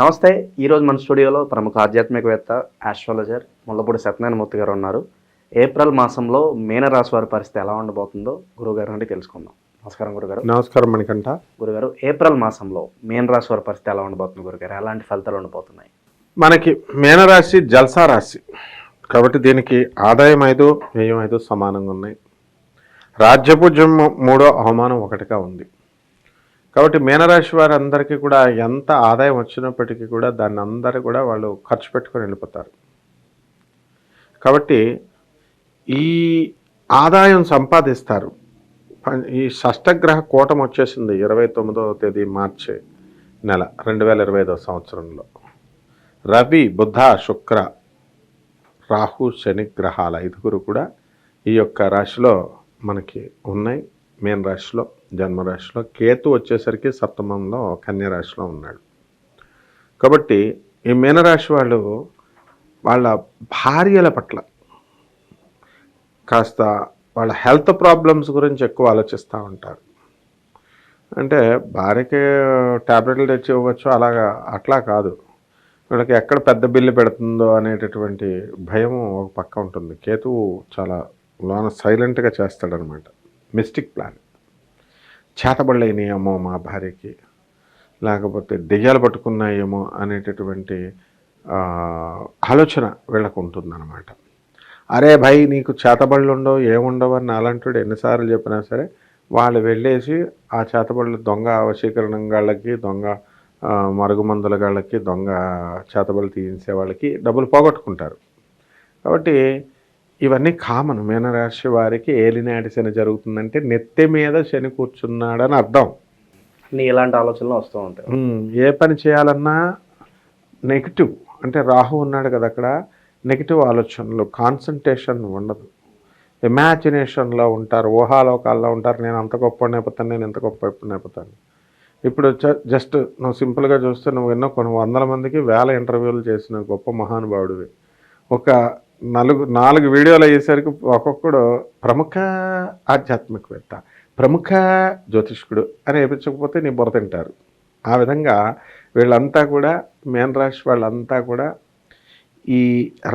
నమస్తే ఈరోజు మన స్టూడియోలో ప్రముఖ ఆధ్యాత్మికవేత్త ఆస్ట్రాలజర్ ముల్లపూడి సత్యనారాయణమూర్తి గారు ఉన్నారు. ఏప్రిల్ మాసంలో మీనరాశి వారి పరిస్థితి ఎలా ఉండబోతుందో గురుగారు నుండి తెలుసుకుందాం. నమస్కారం గురుగారు. నమస్కారం మణికంఠ. గురుగారు ఏప్రిల్ మాసంలో మీనరాశి వారి పరిస్థితి ఎలా ఉండబోతుంది గురుగారు? ఎలాంటి ఫలితాలు ఉండబోతున్నాయి? మనకి మీనరాశి జల్సా రాశి. కాబట్టి దీనికి ఆదాయం ఐదు వ్యయం ఐదు సమానంగా ఉన్నాయి. రాజ్యపూజ్యం మూడో అవమానం ఒకటిగా ఉంది. కాబట్టి మీనరాశి వారందరికీ కూడా ఎంత ఆదాయం వచ్చినప్పటికీ కూడా దాన్ని అందరూ కూడా వాళ్ళు ఖర్చు పెట్టుకొని వెళ్ళిపోతారు. కాబట్టి ఈ ఆదాయం సంపాదిస్తారు. ఈ షష్టగ్రహ కూటం వచ్చేసింది ఇరవై తొమ్మిదవ తేదీ మార్చి నెల రెండు వేల ఇరవై ఐదవ సంవత్సరంలో. రవి బుధ శుక్ర రాహు శని గ్రహాల ఐదుగురు కూడా ఈ యొక్క రాశిలో మనకి ఉన్నాయి. మీన రాశిలో జన్మరాశిలో కేతు వచ్చేసరికి సప్తమంలో కన్య రాశిలో ఉన్నాడు. కాబట్టి ఈ మీనరాశి వాళ్ళు వాళ్ళ భార్యల పట్ల కాస్త వాళ్ళ హెల్త్ ప్రాబ్లమ్స్ గురించి ఎక్కువ ఆలోచిస్తూ ఉంటారు. అంటే భార్యకి ట్యాబ్లెట్లు తెచ్చి ఇవ్వచ్చు అలాగా అట్లా కాదు. వీళ్ళకి ఎక్కడ పెద్ద బిల్లు పెడుతుందో అనేటటువంటి భయం ఒక పక్క ఉంటుంది. కేతువు చాలా లోన సైలెంట్గా చేస్తాడనమాట. Mystic plan. చేతబడలేనేమో మా భార్యకి లేకపోతే దెయ్యాలు పట్టుకున్నాయేమో అనేటటువంటి ఆలోచన వీళ్ళకు ఉంటుందన్నమాట. అరే భయ్ నీకు చేతబళ్ళు ఉండవు ఏముండవు అని అలాంటి ఎన్నిసార్లు చెప్పినా సరే వాళ్ళు వెళ్ళేసి ఆ చేతబళ్ళు దొంగ వశీకరణం గాళ్ళకి దొంగ మరుగుమందుల గాళ్ళకి దొంగ చేతబళ్ళు తీయించే వాళ్ళకి డబ్బులు పోగొట్టుకుంటారు. కాబట్టి ఇవన్నీ కామన్. మీనరాశి వారికి ఏలినాటి శని జరుగుతుందంటే నెత్తి మీద శని కూర్చున్నాడని అర్థం. అన్ని ఇలాంటి ఆలోచనలు వస్తూ ఉంటాయి. ఏ పని చేయాలన్నా నెగిటివ్. అంటే రాహు ఉన్నాడు కదా అక్కడ నెగిటివ్ ఆలోచనలు కాన్సన్ట్రేషన్ ఉండదు. ఇమాజినేషన్లో ఉంటారు ఊహాలోకాల్లో ఉంటారు నేను అంత గొప్ప అయిపోతాను నేను ఎంత గొప్ప అయిపోతాను ఇప్పుడు జస్ట్ నువ్వు సింపుల్గా చూస్తే నువ్వు ఎన్నో కొన్ని వందల మందికి వేల ఇంటర్వ్యూలు చేసిన గొప్ప మహానుభావుడివి. ఒక నలుగు నాలుగు వీడియోలు అయ్యేసరికి ఒక్కొక్కడు ప్రముఖ ఆధ్యాత్మికవేత్త ప్రముఖ జ్యోతిష్కుడు అని వేయించకపోతే నీ బుర్ర తింటారు. ఆ విధంగా వీళ్ళంతా కూడా మేన్ రాశి వాళ్ళంతా కూడా ఈ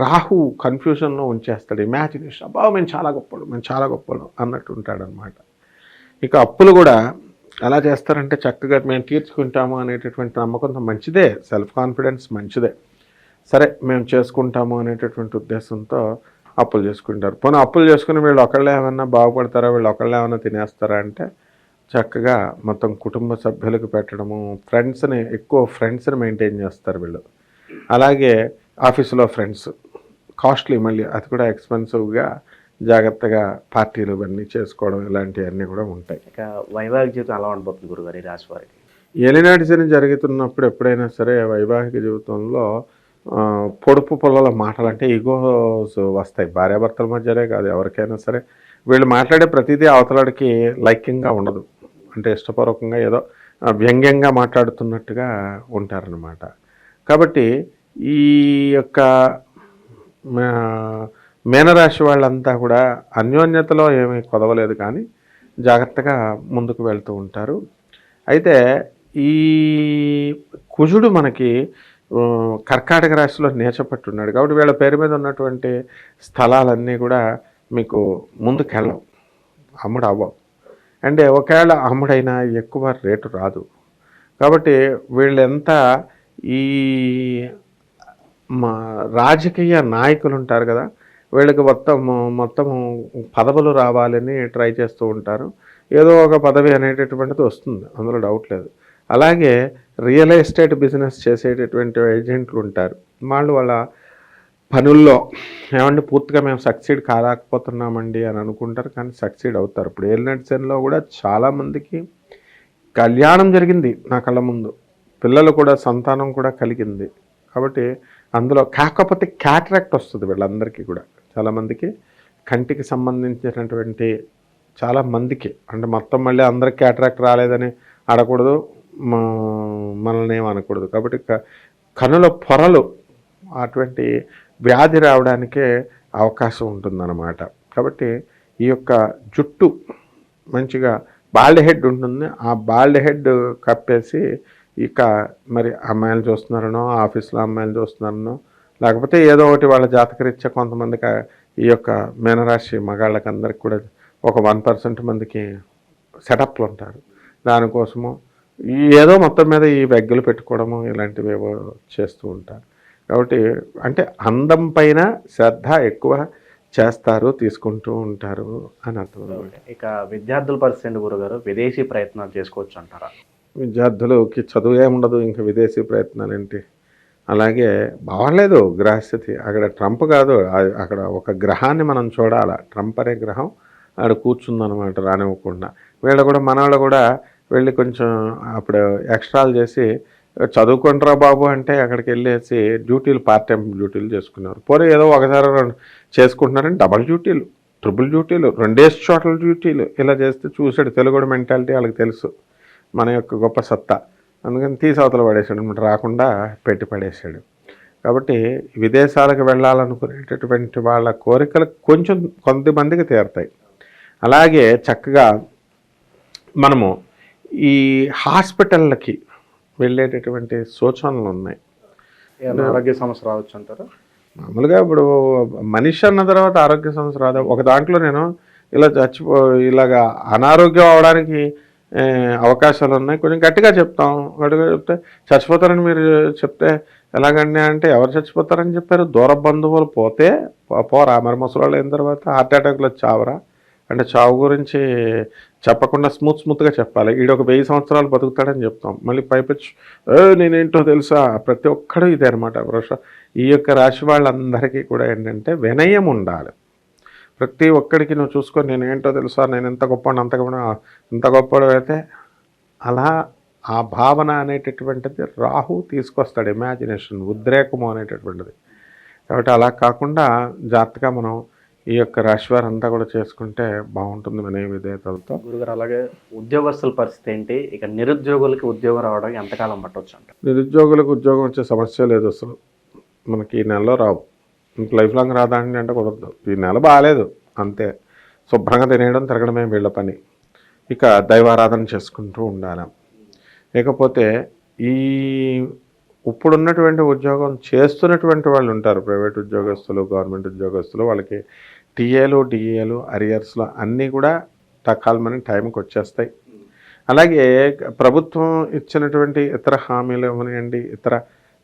రాహు కన్ఫ్యూజన్లో ఉంచేస్తాడు. ఇమాజినేషన్ అబ్బా మేము చాలా గొప్పలు మేము చాలా గొప్పలు అన్నట్టు ఉంటాడనమాట ఇక అప్పులు కూడా ఎలా చేస్తారంటే చక్కగా మేము తీర్చుకుంటాము అనేటటువంటి నమ్మకంతో మంచిదే సెల్ఫ్ కాన్ఫిడెన్స్ మంచిదే. సరే మేము చేసుకుంటాము అనేటటువంటి ఉద్దేశంతో అప్పులు చేసుకుంటారు. పోనీ అప్పులు చేసుకుని వీళ్ళు ఒకళ్ళే ఏమన్నా బాగుపడతారా? వీళ్ళు ఒకళ్ళే ఏమన్నా తినేస్తారా అంటే చక్కగా మొత్తం కుటుంబ సభ్యులకు పెట్టడము ఫ్రెండ్స్ని ఎక్కువ ఫ్రెండ్స్ని మెయింటైన్ చేస్తారు వీళ్ళు. అలాగే ఆఫీసులో ఫ్రెండ్స్. కాస్ట్లీ మళ్ళీ అది కూడా ఎక్స్పెన్సివ్గా జాగ్రత్తగా పార్టీలు ఇవన్నీ చేసుకోవడం ఇలాంటివన్నీ కూడా ఉంటాయి. ఇక వైవాహిక జీవితం ఎలా ఉండబోతుంది గురుగారు ఈ రాశి వారికి. ఏలినాటి శని జరుగుతున్నప్పుడు ఎప్పుడైనా సరే వైవాహిక జీవితంలో పొడుపు పొలాల మాటలు అంటే ఈగోస్ వస్తాయి. భార్యాభర్తల మధ్యనే కాదు ఎవరికైనా సరే. వీళ్ళు మాట్లాడే ప్రతిదీ అవతలడికి లైక్యంగా ఉండదు. అంటే ఇష్టపూర్వకంగా ఏదో వ్యంగ్యంగా మాట్లాడుతున్నట్టుగా ఉంటారనమాట కాబట్టి ఈ యొక్క మీనరాశి వాళ్ళంతా కూడా అన్యోన్యతలో ఏమీ కొదవలేదు కానీ జాగ్రత్తగా ముందుకు వెళ్తూ ఉంటారు. అయితే ఈ కుజుడు మనకి కర్కాటక రాశిలో నేర్చపట్టున్నాడు కాబట్టి వీళ్ళ పేరు మీద ఉన్నటువంటి స్థలాలన్నీ కూడా మీకు ముందుకెళ్ళవు అమ్ముడు అవ్వవు అంటే ఒకవేళ అమ్ముడైనా ఎక్కువ రేటు రాదు. కాబట్టి వీళ్ళెంత ఈ మా రాజకీయ నాయకులు ఉంటారు కదా వీళ్ళకి మొత్తం మొత్తం పదవులు రావాలని ట్రై చేస్తూ ఉంటారు. ఏదో ఒక పదవి అనేటటువంటిది వస్తుంది. అందులో డౌట్ లేదు. అలాగే రియల్ ఎస్టేట్ బిజినెస్ చేసేటటువంటి ఏజెంట్లు ఉంటారు. వాళ్ళు వాళ్ళ పనుల్లో ఏమంటే పూర్తిగా మేము సక్సీడ్ కాలేకపోతున్నామండి అని అనుకుంటారు కానీ సక్సీడ్ అవుతారు. ఇప్పుడు ఏలినట్ సెన్లో కూడా చాలామందికి కళ్యాణం జరిగింది నా కళ్ళ ముందు. పిల్లలు కూడా సంతానం కూడా కలిగింది. కాబట్టి అందులో కాకపోతే క్యాట్రాక్ట్ వస్తుంది వీళ్ళందరికీ కూడా. చాలామందికి కంటికి సంబంధించినటువంటి చాలా మందికి. అంటే మొత్తం మళ్ళీ అందరికి క్యాట్రాక్ట్ రాలేదని అడగకూడదు. మనల్ని ఏమనకూడదు అనకూడదు. కాబట్టి క- కనుల పొరలు అటువంటి వ్యాధి రావడానికే అవకాశం ఉంటుందన్నమాట. కాబట్టి ఈ యొక్క జుట్టు మంచిగా బాల్డ్ హెడ్ ఉంటుంది. ఆ బాల్డ్ హెడ్ కప్పేసి ఇక మరి అమ్మాయిలు చూస్తున్నారనో ఆఫీస్లో అమ్మాయిలు చూస్తున్నారనో లేకపోతే ఏదో ఒకటి వాళ్ళ జాతకరీత్యా కొంతమందికి ఈ యొక్క మీనరాశి మగాళ్ళకి అందరికి కూడా ఒక వన్ పర్సెంట్ మందికి సెటప్లు ఉంటారు. దానికోసము ఏదో మొత్తం మీద ఈ వెగ్గలు పెట్టుకోవడము ఇలాంటివి ఏవో చేస్తూ ఉంటారు. కాబట్టి అంటే అందం పైన శ్రద్ధ ఎక్కువ చేస్తారు తీసుకుంటూ ఉంటారు అని అర్థం. ఇక విద్యార్థుల పరిస్థితి గురుగారు? విదేశీ ప్రయత్నాలు చేసుకోవచ్చు అంటారా? విద్యార్థులకి చదువు ఏముండదు ఇంకా విదేశీ ప్రయత్నాలు ఏంటి? అలాగే బాగలేదు గ్రహస్థితి. అక్కడ ట్రంప్ కాదు అక్కడ ఒక గ్రహాన్ని మనం చూడాలి. ట్రంప్ అనే గ్రహం ఆడ కూర్చుందనమాట రానివ్వకుండా. వీళ్ళు కూడా మన వాళ్ళు కూడా వెళ్ళి కొంచెం అప్పుడు ఎక్స్ట్రాలు చేసి చదువుకుంటారా బాబు అంటే అక్కడికి వెళ్ళేసి డ్యూటీలు పార్ట్ టైం డ్యూటీలు చేసుకున్నారు. పోనీ ఏదో ఒకసారి రెండు చేసుకుంటున్నారని డబల్ డ్యూటీలు ట్రిపుల్ డ్యూటీలు రెండేసి చోట్ల డ్యూటీలు ఇలా చేస్తే చూసాడు తెలుగుడు మెంటాలిటీ వాళ్ళకి తెలుసు. మన యొక్క గొప్ప సత్తా. అందుకని తీసవతలు పడేసాడు అనమాట రాకుండా పెట్టి పడేసాడు కాబట్టి విదేశాలకు వెళ్ళాలనుకునేటటువంటి వాళ్ళ కోరికలు కొంచెం కొంతమందికి తీరుతాయి. అలాగే చక్కగా మనము ఈ హాస్పిటళ్ళకి వెళ్ళేటటువంటి సూచనలు ఉన్నాయి. ఆరోగ్య సమస్య రావచ్చు అంటారా? మామూలుగా ఇప్పుడు మనిషి అన్న తర్వాత ఆరోగ్య సమస్య రాదు. ఒక దాంట్లో నేను ఇలా చచ్చిపో ఇలాగా అనారోగ్యం అవడానికి అవకాశాలు ఉన్నాయి. కొంచెం గట్టిగా చెప్తాం. గట్టిగా చెప్తే చచ్చిపోతారని మీరు చెప్తే ఎలాగండి అంటే ఎవరు చచ్చిపోతారని చెప్పారు. దూర బంధువులు పోతే పోరా. మరి ముసలాళ్ళు అయిన తర్వాత హార్ట్ అటాక్లో చావరా? అంటే చావు గురించి చెప్పకుండా స్మూత్ స్మూత్గా చెప్పాలి. ఈడు ఒక వెయ్యి సంవత్సరాలు బతుకుతాడని చెప్తాం. మళ్ళీ పైపెచ్చు నేనేంటో తెలుసా? ప్రతి ఒక్కడు ఇదే అనమాట వృష ఈ యొక్క రాశి వాళ్ళందరికీ కూడా ఏంటంటే వినయం ఉండాలి. ప్రతి ఒక్కడికి నువ్వు చూసుకొని నేను ఏంటో తెలుసా? నేను ఎంత గొప్ప అంత గొప్ప ఇంత గొప్పడు అయితే అలా ఆ భావన అనేటటువంటిది రాహు తీసుకొస్తాడు. ఇమాజినేషన్ ఉద్రేకము అనేటటువంటిది. కాబట్టి అలా కాకుండా జాగ్రత్తగా మనం ఈ యొక్క రాశి వారంతా కూడా చేసుకుంటే బాగుంటుంది వినయ విధేయతలతో. గురుగారు అలాగే ఉద్యోగస్తుల పరిస్థితి ఏంటి? ఇక నిరుద్యోగులకి ఉద్యోగం రావడం ఎంతకాలం పట్టవచ్చు అంటారు? నిరుద్యోగులకు ఉద్యోగం వచ్చే సమస్య లేదు అసలు. మనకి ఈ నెలలో రావు. ఇంక లైఫ్ లాంగ్ రాదండి అంటే కుదరదు. ఈ నెల బాగాలేదు. అంతే. శుభ్రంగా తినేయడం తిరగడమే వీళ్ళ పని. ఇక దైవారాధన చేసుకుంటూ ఉండాలి. ఇకపోతే ఈ ఇప్పుడున్నటువంటి ఉద్యోగం చేస్తున్నటువంటి వాళ్ళు ఉంటారు. ప్రైవేట్ ఉద్యోగస్తులు గవర్నమెంట్ ఉద్యోగస్తులు వాళ్ళకి టీఏలు డిఏలు అరియర్స్లో అన్నీ కూడా టకాల్మని టైంకి వచ్చేస్తాయి. అలాగే ప్రభుత్వం ఇచ్చినటువంటి ఇతర హామీలు ఇవ్వనివ్వండి ఇతర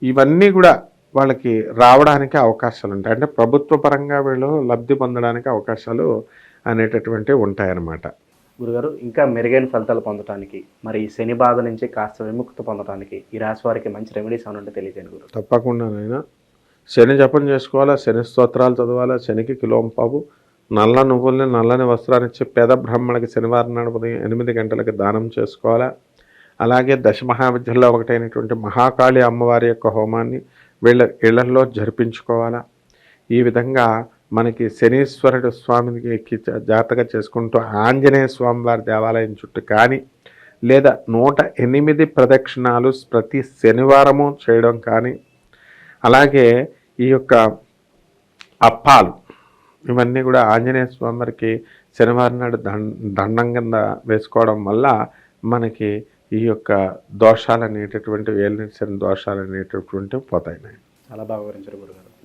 ఇవన్నీ కూడా వాళ్ళకి రావడానికి అవకాశాలు ఉంటాయి. అంటే ప్రభుత్వ పరంగా వీళ్ళు లబ్ధి పొందడానికి అవకాశాలు అనేటటువంటివి ఉంటాయన్నమాట. గురుగారు ఇంకా మెరుగైన ఫలితాలు పొందడానికి మరి ఈ శని బాధ నుంచి కాస్త విముక్తి పొందడానికి ఈ రాశి వారికి మంచి రెమెడీస్ అని తెలియజేయండి గురు తప్పకుండా నాయన. శని జపం చేసుకోవాలా? శని స్తోత్రాలు చదవాలా? శనికి కిలోంపావు. నల్ల నువ్వుల్ని నల్లని వస్త్రాన్ని ఇచ్చి పేద బ్రాహ్మణులకి శనివారం నాడు ఉదయం ఎనిమిది గంటలకు దానం చేసుకోవాలా? అలాగే దశ మహావిద్యల్లో ఒకటైనటువంటి మహాకాళి అమ్మవారి యొక్క హోమాన్ని వీళ్ళ ఇళ్ళలో జరిపించుకోవాలా? ఈ విధంగా మనకి శనీశ్వరుడు స్వామికి ఎక్కి- జాతక చేసుకుంటూ ఆంజనేయ స్వామి వారి దేవాలయం చుట్టూ కానీ లేదా నూట ఎనిమిది ప్రదక్షిణాలు ప్రతి శనివారము చేయడం కానీ అలాగే ఈ యొక్క అప్పాలు ఇవన్నీ కూడా ఆంజనేయ స్వామి వారికి శనివారం నాడు దండ దండం కింద వేసుకోవడం వల్ల మనకి ఈ యొక్క దోషాలు అనేటటువంటి వేలిన దోషాలు అనేటటువంటివి పోతాయి. చాలా బాగా వివరించారు గురుగారు.